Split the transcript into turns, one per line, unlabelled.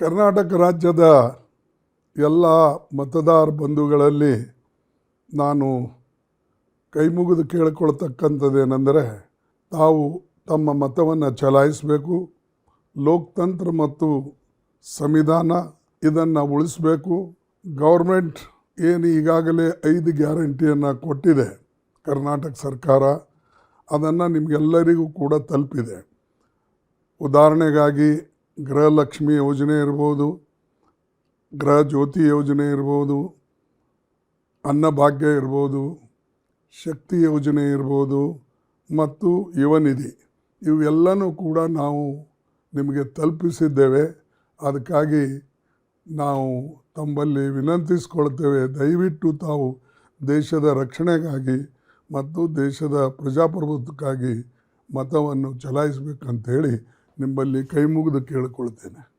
ಕರ್ನಾಟಕ ರಾಜ್ಯದ ಎಲ್ಲ ಮತದಾರ ಬಂಧುಗಳಲ್ಲಿ ನಾನು ಕೈಮುಗಿದು ಕೇಳಿಕೊಳ್ತಕ್ಕಂಥದ್ದೇನೆಂದರೆ ತಾವು ತಮ್ಮ ಮತವನ್ನು ಚಲಾಯಿಸಬೇಕು, ಲೋಕತಂತ್ರ ಮತ್ತು ಸಂವಿಧಾನ ಇದನ್ನು ಉಳಿಸಬೇಕು. ಗೌರ್ಮೆಂಟ್ ಏನು ಈಗಾಗಲೇ ಐದು ಗ್ಯಾರಂಟಿಯನ್ನು ಕೊಟ್ಟಿದೆ ಕರ್ನಾಟಕ ಸರ್ಕಾರ. ಅದನ್ನು ನಿಮಗೆಲ್ಲರಿಗೂ ಕೂಡ ತಲುಪಿದೆ. ಉದಾಹರಣೆಗಾಗಿ ಗೃಹಲಕ್ಷ್ಮಿ ಯೋಜನೆ ಇರ್ಬೋದು ಗೃಹ ಜ್ಯೋತಿ ಯೋಜನೆ ಇರ್ಬೋದು ಅನ್ನಭಾಗ್ಯ ಇರ್ಬೋದು, ಶಕ್ತಿ ಯೋಜನೆ ಇರ್ಬೋದು, ಮತ್ತು ಯುವನಿಧಿ ಇವೆಲ್ಲನೂ ಕೂಡ ನಾವು ನಿಮಗೆ ತಲುಪಿಸಿದ್ದೇವೆ. ಅದಕ್ಕಾಗಿ ನಾವು ತಮ್ಮಲ್ಲಿ ವಿನಂತಿಸ್ಕೊಳ್ತೇವೆ. ದಯವಿಟ್ಟು ತಾವು ದೇಶದ ರಕ್ಷಣೆಗಾಗಿ ಮತ್ತು ದೇಶದ ಪ್ರಜಾಪ್ರಭುತ್ವಕ್ಕಾಗಿ ಮತವನ್ನು ಚಲಾಯಿಸಬೇಕಂತೇಳಿ ನಿಮ್ಮಲ್ಲಿ ಕೈ ಮುಗಿದು ಕೇಳಿಕೊಳ್ತೇನೆ.